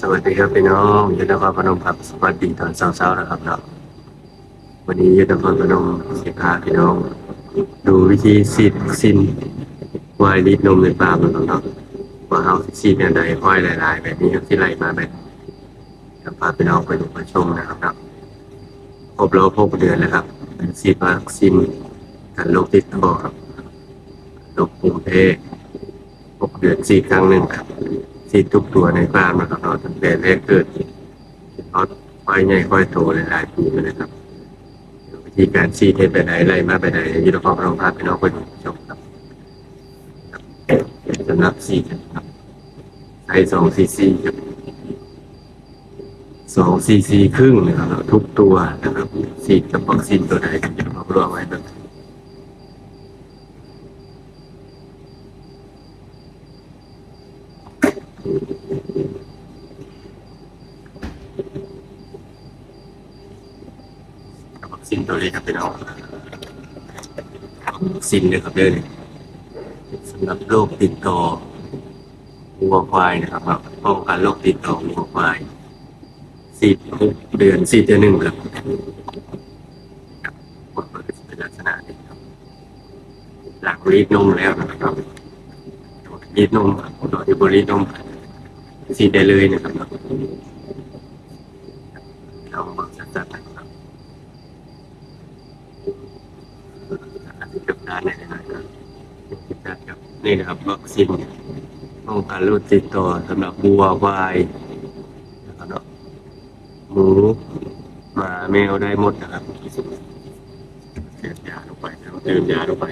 สวัสดีครับพี่น้องยุทธภาพนมครับสวัสดีตอนเช้าๆนะครับเนาะวันนี้ยุทธภาพนมสิพาพี่น้อง ดูวิธีซีดซินวายรีดนมในปากมันเนาะว่าเขาซีดเนี่ยใดควายหลายๆ แบบนี้ครับที่ไหลมาแบบจะพาพี่น้องไปดูไปชมนะครับเนาะครบรอบหกเดือนแล้วครับซีดวัคซีนกันโรคติดต่อครับโรคภูมิแพ้หกเดือนซีดครั้งหนึ่งครับ ซีดทุกตัวในฟาร์มนะครับเราตั้งแต่แรกเกิดเขาควายใหญ่ควายโตหลายๆปีมาเลยครับวิธีการซีเทไปไหนไรมาไปไหนยุทธภพลองพาพี่น้องไปดูชมครับสำหรับซีครับใช้สองซีซีครับสองซีซีครึ่งนะครับทุกตัวนะครับซีดกับวัคซีนตัวใดยุทธภพรวมไว้แบบกับวัค ซีนตัวนี้ครับพี่น้องวัคซีนเลยครับเด้อเนี่ยสำหรับโรคติดต่อวัวควายนะครับป้องกันโรคติดต่อวัวควายซีดหกเดือนซีดเดือนหนึ่งครับผลก็จะเป็นลักษณะนี้ครับ หลังรีดนมแล้วนะครับรีดนมโดยที่บรีดนมซีดได้เลยนะครับเราบอกชัดๆนะครับอาจจะเก็บได้ในหลายๆครับครับ นี่นะครับวัคซีนป้องกันโรคติดต่อสำหรับวัวควายนะครับเนาะหมูหมาแมวได้หมดนะครับเสียยาลงไปแล้วเติมยาลงไป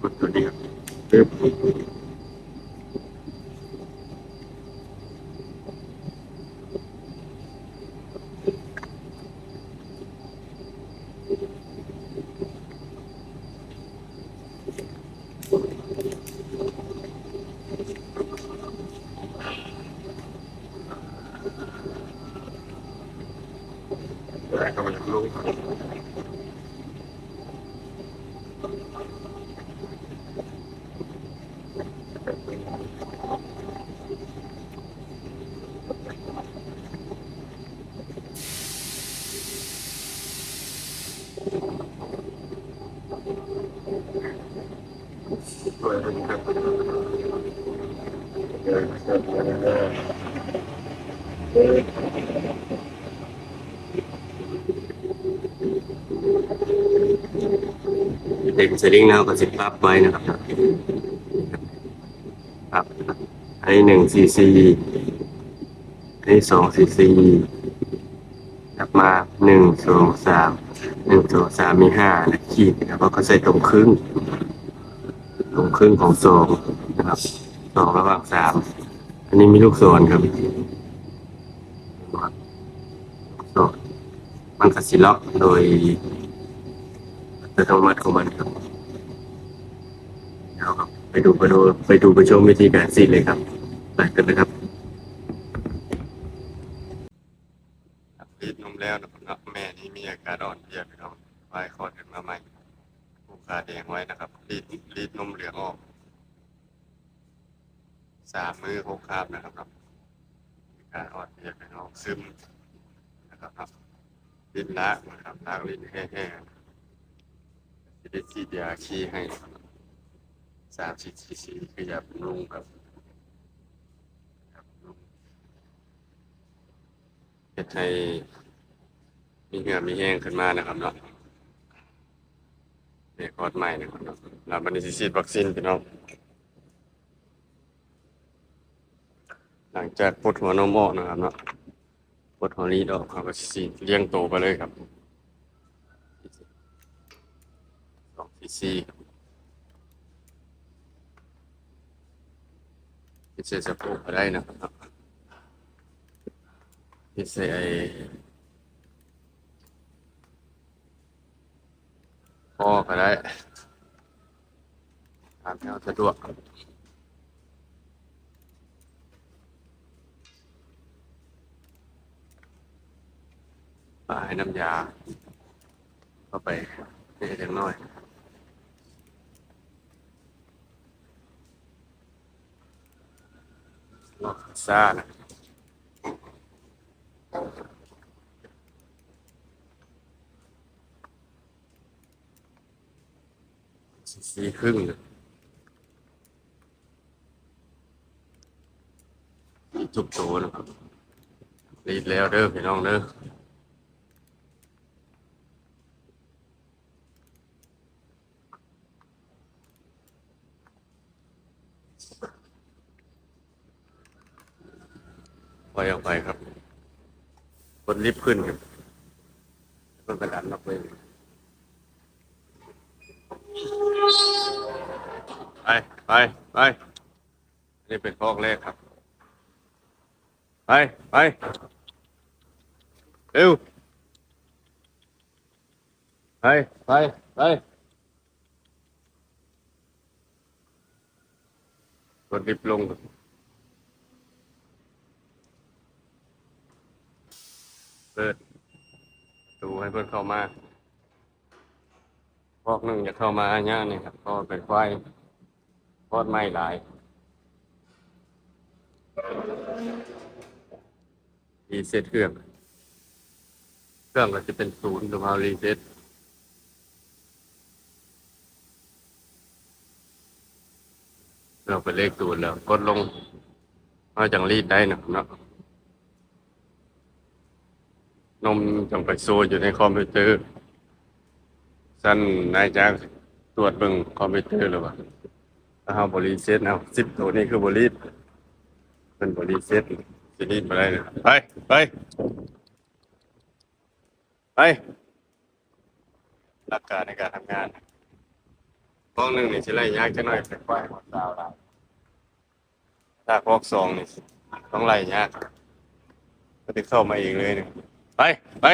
กดตัวนี้ครับเติม เด็กสลิงแล้วก็สิบปั๊บไว้นะครับปรับอันนี้หนึ่งซีซีอันนี้สองซีซีกลับมาหนึ่งสองสามหนึ่งสองสามมีห้านะขีดนะครับก็ใส่ตรงครึ่งตรงครึ่งของสองนะครับสองระหว่างสามอันนี้มีลูกศรครับลูกศรมันกสิล็อกโดย อัตโนมัติของมันครับเดี๋ยวครับ ไปดูไปดูไปดูไปชมวิธีการซีดเลยครับไปกันเลยครับรีดนมแล้วนะครับแม่นี้มีอาการอ่อนเพลียพี่น้องควายคลอดขึ้นมาใหม่ผูกขาแดงไว้นะครับ รีดรีดนมเหลืองออกสามมือหกคาบนะครับครับมีการอ่อนเพลียเป็นออกซึมนะครับครับลิ้นละนะครับล้างลิ้นแห้งๆ จะได้ฉีดยาขี้ให้สามสิบซีซีขยับลุงครับครับลุงเฮ็ดให้มีเหงื่อมีแห้งขึ้นมานะครับเนาะเด็กคอร์สใหม่นะครับเนาะแล้วมันจะฉีดวัคซีนพี่น้องหลังจากปลดหัวนมออกนะครับเนาะปลดหัวนี้ออกเขาก็ฉีดเลี้ยงโตไปเลยครับ สองซีซีครับพิเศษสะโพกก็ได้นะครับเนาะพิเศษไอพ่อก็ได้ตามแนวสะดวกปลายน้ำยาเข้าไปให้เล็กน้อย น ลอกซ่านะสี่ครึ่งจุกโตนะครับรีดแล้วเด้อพี่น้องเด้อ ปล่อยออกไปครับกดลิฟต์ขึ้นครับเพิ่งกระดันออกไปไปไปไปนี่เป็นคอกแรกครับ ไปไปเร็วไปไปไปกดลิฟต์ลงครับ เปิดประตูให้เพื่อนเข้ามาพอกหนึ่งจะเข้ามาเนี่ยนี่ครับเพราะมันเป็นควายทอดไม่หลายรีเซ็ตเครื่อง เครื่องก็จะเป็นศูนย์กับเรารีเซ็ตเราไปเลขศูนย์แล้ว กดลงมาจังรีดได้นะครับเนาะ นมจังไปโซอยู่ในคอมพิวเตอร์ สั้นนายจ้างตรวจเบิ่งคอมพิวเตอร์หรือว่าถ้าเฮาบริเซตเอาสิบตัวนี้คือบริษเป็นบริเซตสิรีดมาได้เลยไปไปไปหลักการในการทำงานห้องหนึ่งนี่สิไล่ยากจะหน่อยเป็นควายหัวสาวได้ถ้าพอกสองนี่ต้องไล่ยากก็ติดเข้ามาเองเลยเนี่ย ไป ไป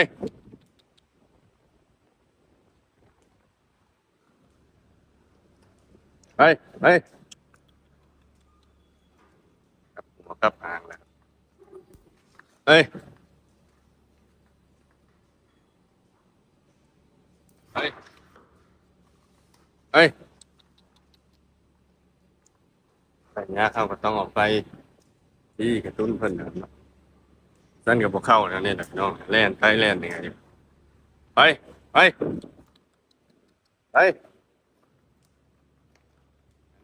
ไป ไปครับหัวกลับอ่างแล้วเฮ้ยไปเฮ้ยแต่เนี้ยเขาก็ต้องออกไปที่กระตุ้นเพิ่นนะครับ สั้นกับพวกเข้าแล้วเนี่ยน้องแล่นไปแล่นยังไงไปไปไป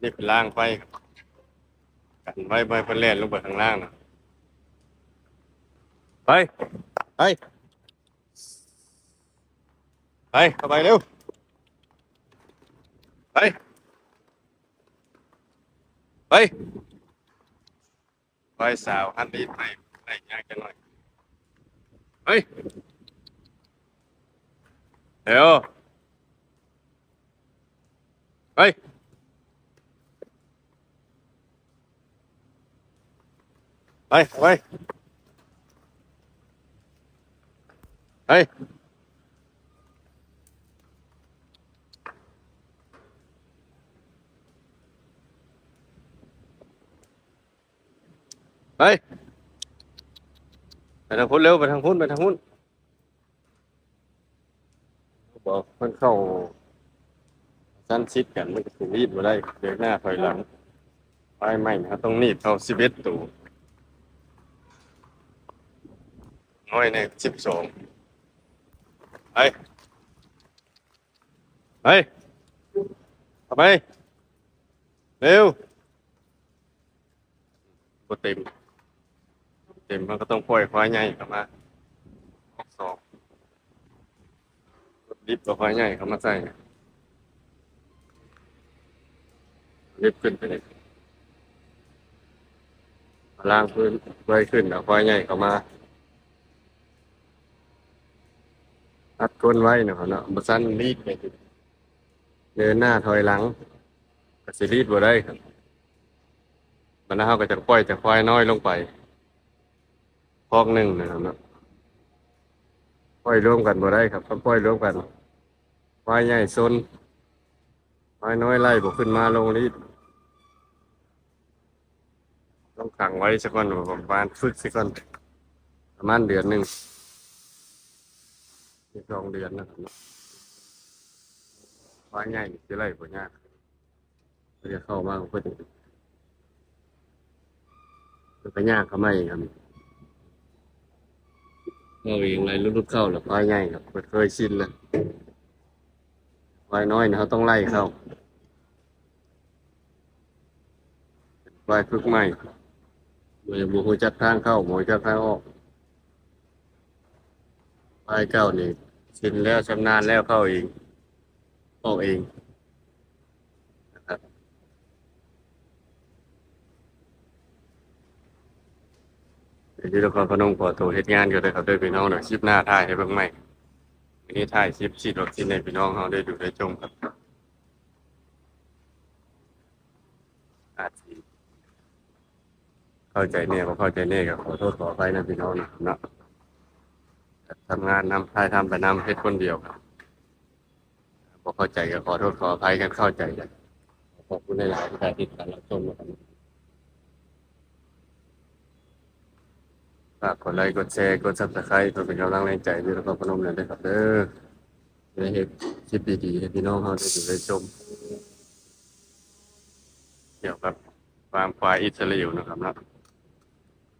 นี่เป็นล่างไปครับกันไว้ไปเพิ่นแล่นลงไปข้างล่างนะไปไปไปเข้าไปเร็วไปไปไปสาวฮันดีไปไปยากจังหน่อย เฮ้ยเดี๋ยวเฮ้ย ไปทางพุ้นเร็วไปทางพุ้นไปทางพุ้นบอกมันเข้าสั้นชิดกันมันก็ถึงรีดมาได้เดินหน้าถอยหลังไปไม่นะครับต้องนีดเข้าสิบเอ็ดตัวน้อยในสิบสองไปไปเข้าไปเร็วกดเต็ม เต็มมันก็ต้องปล่อยควายใหญ่เข้ามาออกสองลิฟต์กับควายใหญ่เข้ามาใส่ลิฟต์ขึ้นไปเลยล่างพื้นไว้ขึ้นเอาควายใหญ่เข้ามาอัดก้นไว้นะเนาะบสั้นรีดไปเดินหน้าถอยหลังก็สิรีดบ่ได้ครับมันนะเฮาก็จะปล่อยแต่ควายน้อยลงไป พอกหนึ่งนะครับเนาะปล่อยร่วมกันบ่ได้ครับต้องปล่อยร่วมกันควายใหญ่ซนควายน้อยไล่บ่ขึ้นมาลงนี้ต้องขังไว้สักก่อนประมาณฝึกสักก่อนประมาณเดือนหนึ่งอีกสองเดือนนะครับนาะควายใหญ่นี่สิไล่บ่ยากจะเข้ามาเพื่อจะมันก็ยากเขาไม่ครับ เราเองไรรุดๆเข้าหรือควายใหญ่ครับเปิดเคยชินแล้วควายน้อยนะเขาต้องไล่เข้าเป็นควายฝึกใหม่โดยบุหูจักทางเข้าหมอจักทางออกควายเก้านี่ชินแล้วชำนาญแล้วเข้าเองออกเองนะครับ เดี๋ยวที่นครพนมขอตัวเฮ็ดงานก็ได้ครับด้วยพี่น้องเดี๋ยวคลิปหน้าถ่ายให้เบิ่งใหม่วันนี้ถ่ายคลิปฉีดวัคซีนให้พี่น้องเขาได้ดูได้ชมครับอาจสิเข้าใจเนี่ยบ่เข้าใจเนี่ยก็ขอโทษขออภัยนะพี่น้องนะนะทำงานนำถ่ายทำไปนำเฮ็ดคนเดียวครับบ่เข้าใจก็ขอโทษขออภัยกันเข้าใจกันขอบคุณหลายๆที่ติดตามรับชมนะครับ ฝากกดไลค์กดแชร์กดซับสไครต์เพื่อเป็นกำลังแรงใจด้วยแล้วก็พนมเลยด้วยครับเด้อจะได้เห็นคลิปดีๆให้พี่น้องเขาได้ดูได้ชมเกี่ยวกับฟาร์มควายอิสราเอลนะครับนะ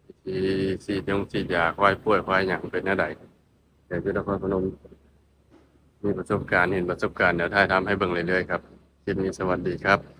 วิธีสีดยงสีดยาควายป่วยควายอย่างเป็นหน้าใดเดี๋ยวพี่นครพนมมีประสบการณ์เห็นประสบการณ์เดี๋ยวถ่ายทำให้เบิ่งเรื่อยๆครับคลิปนี้สวัสดีครับ